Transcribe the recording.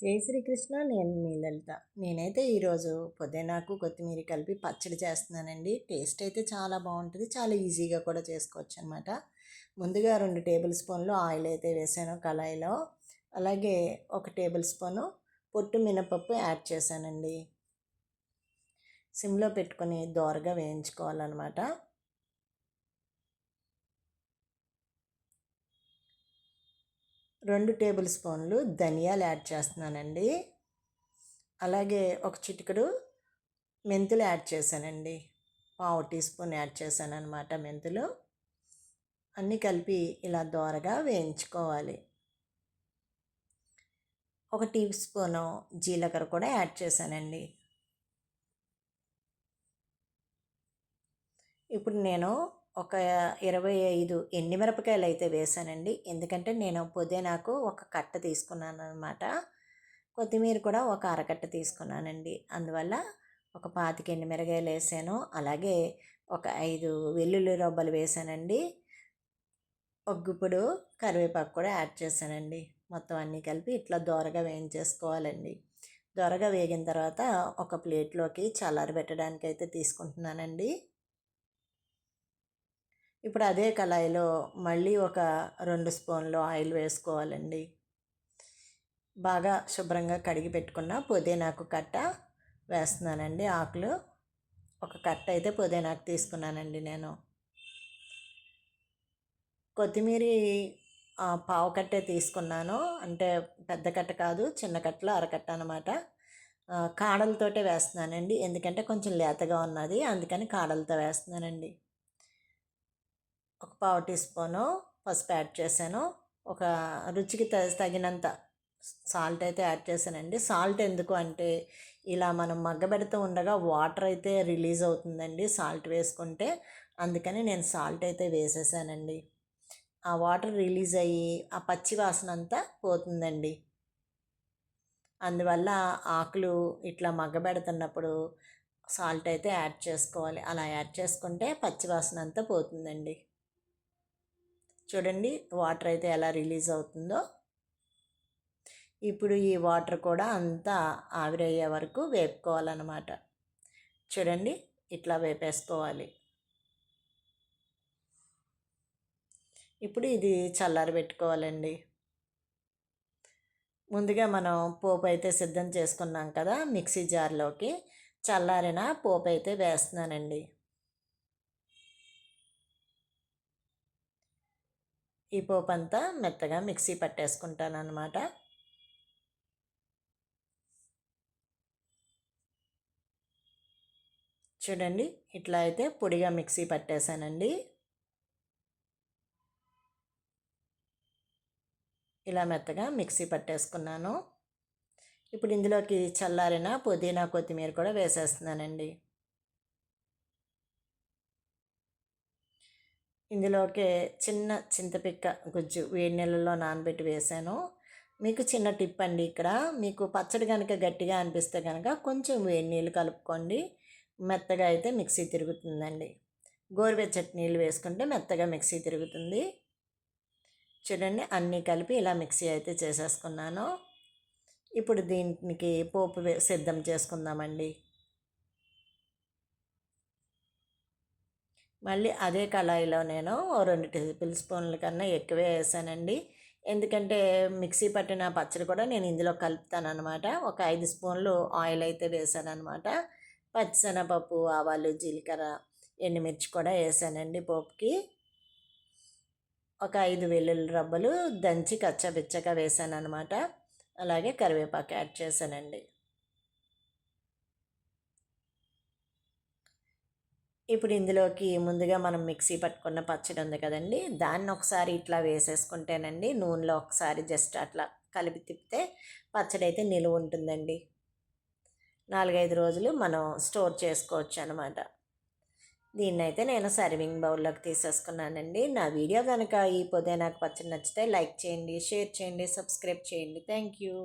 జై శ్రీకృష్ణ నేను మీ లలిత. నేనైతే ఈరోజు పుదీనాకు కొత్తిమీర కలిపి పచ్చడి చేస్తున్నానండి. టేస్ట్ అయితే చాలా బాగుంటుంది. చాలా ఈజీగా కూడా చేసుకోవచ్చు అనమాట ముందుగా రెండు టేబుల్ స్పూన్లు ఆయిల్ అయితే వేసాను కళాయిలో. అలాగే ఒక టేబుల్ స్పూను పొట్టు మినపప్పు యాడ్ చేశానండి. సిమ్లో పెట్టుకొని దోరగా వేయించుకోవాలన్నమాట. రెండు టేబుల్ స్పూన్లు ధనియాలు యాడ్ చేస్తున్నానండి. అలాగే ఒక చిటికడు మెంతులు యాడ్ చేశానండి. పావు టీ స్పూన్ యాడ్ చేశాను అనమాట మెంతులు. అన్నీ కలిపి ఇలా దోరగా వేయించుకోవాలి. ఒక టీ స్పూను జీలకర్ర కూడా యాడ్ చేశానండి. ఇప్పుడు నేను ఒక ఇరవై ఐదు ఎండిమిరపకాయలు అయితే వేసానండి ఎందుకంటే నేను పుదీనాకు ఒక కట్ట తీసుకున్నాను అనమాట కొత్తిమీర కూడా ఒక అరకట్ట తీసుకున్నానండి. అందువల్ల ఒక పాతిక ఎండిమిరకాయలు వేసాను అలాగే ఒక ఐదు వెల్లుల్లి రొబ్బలు వేసానండి. ఒగ్గుపుడు కరివేపాకు కూడా యాడ్ చేశానండి మొత్తం అన్నీ కలిపి ఇట్లా దోరగా వేయించేసుకోవాలండి. దొరగా వేగిన తర్వాత ఒక ప్లేట్లోకి చల్లారబెట్టడానికి అయితే తీసుకుంటున్నానండి. ఇప్పుడు అదే కళాయిలో మళ్ళీ ఒక రెండు స్పూన్లు ఆయిల్ వేసుకోవాలండి. బాగా శుభ్రంగా కడిగి పెట్టుకున్న పుదీనాకు కట్ట వేస్తున్నానండి ఆకులు. ఒక కట్ట అయితే పుదీనాకు తీసుకున్నానండి నేను. కొత్తిమీర పావు కట్టే తీసుకున్నాను. అంటే పెద్ద కట్ట కాదు చిన్న కట్టలో అరకట్ట అనమాట కాడలతోటే వేస్తున్నానండి. ఎందుకంటే కొంచెం లేతగా ఉన్నది అందుకని కాడలతో వేస్తున్నానండి. ఒక పావు టీ స్పూను పసుపు యాడ్ చేశాను. ఒక రుచికి తగినంత సాల్ట్ అయితే యాడ్ చేశానండి. సాల్ట్ ఎందుకు అంటే ఇలా మనం మగ్గబెడుతూ ఉండగా వాటర్ అయితే రిలీజ్ అవుతుందండి సాల్ట్ వేసుకుంటే. అందుకని నేను సాల్ట్ అయితే వేసేసానండి. ఆ వాటర్ రిలీజ్ అయ్యి ఆ పచ్చి వాసన అంతా పోతుందండి. అందువల్ల ఆకులు ఇట్లా మగ్గబెడుతున్నప్పుడు సాల్ట్ అయితే యాడ్ చేసుకోవాలి. అలా యాడ్ చేసుకుంటే పచ్చి వాసన అంతా పోతుందండి. చూడండి వాటర్ అయితే ఎలా రిలీజ్ అవుతుందో. ఇప్పుడు ఈ వాటర్ కూడా అంతా ఆవిరయ్యే వరకు వేపుకోవాలన్నమాట. చూడండి ఇట్లా వేపేసుకోవాలి. ఇప్పుడు ఇది చల్లారి పెట్టుకోవాలండి. ముందుగా మనం పోపు అయితే సిద్ధం చేసుకున్నాం కదా మిక్సీ జార్లోకి. చల్లారిన పోపు అయితే వేస్తున్నానండి. ఈ పోపు అంతా మెత్తగా మిక్సీ పట్టేసుకుంటాను అనమాట చూడండి ఇట్లా అయితే పొడిగా మిక్సీ పట్టేశానండి. ఇలా మెత్తగా మిక్సీ పట్టేసుకున్నాను. ఇప్పుడు ఇందులోకి చల్లారిన పుదీనా కొత్తిమీర కూడా వేసేస్తున్నానండి. ఇందులోకి చిన్న చింతపిక్క గుజ్జు వేడి నీళ్ళలో నానబెట్టి వేసాను. మీకు చిన్న టిప్ అండి ఇక్కడ. మీకు పచ్చడి కనుక గట్టిగా అనిపిస్తే కనుక కొంచెం వేడి నీళ్ళు కలుపుకోండి. మెత్తగా అయితే మిక్సీ తిరుగుతుందండి. గోరువెచ్చటి నీళ్ళు వేసుకుంటే మెత్తగా మిక్సీ తిరుగుతుంది. చూడండి అన్నీ కలిపి ఇలా మిక్సీ అయితే చేసేసుకున్నాను. ఇప్పుడు దీనికి పోపు సిద్ధం చేసుకుందామండి. మళ్ళీ అదే కళాయిలో నేను రెండు టేబుల్ స్పూన్ల కన్నా ఎక్కువే వేసానండి. ఎందుకంటే మిక్సీ పట్టిన పచ్చడి కూడా నేను ఇందులో కలుపుతాను అనమాట ఒక ఐదు స్పూన్లు ఆయిల్ అయితే వేసాను అనమాట పచ్చిశనగపప్పు ఆవాలు జీలకర్ర ఎండుమిర్చి కూడా వేసానండి పోపుకి. ఒక ఐదు వెల్లుల్లి రబ్బలు దంచి కచ్చబిచ్చగా వేసాను అనమాట అలాగే కరివేపాకు యాడ్ చేశానండి. ఇప్పుడు ఇందులోకి ముందుగా మనం మిక్సీ పట్టుకున్న పచ్చడి ఉంది కదండి దాన్ని ఒకసారి ఇట్లా వేసేసుకుంటేనండి నూనెలో ఒకసారి జస్ట్ అట్లా కలిపి తిప్పితే పచ్చడి అయితే నిలువ ఉంటుందండి. నాలుగైదు రోజులు మనం స్టోర్ చేసుకోవచ్చు అనమాట దీన్నైతే నేను సర్వింగ్ బౌల్లోకి తీసేసుకున్నానండి. నా వీడియో కనుక ఈ పొదే నాకు పచ్చడి నచ్చితే లైక్ చేయండి షేర్ చేయండి సబ్స్క్రైబ్ చేయండి. Thank you.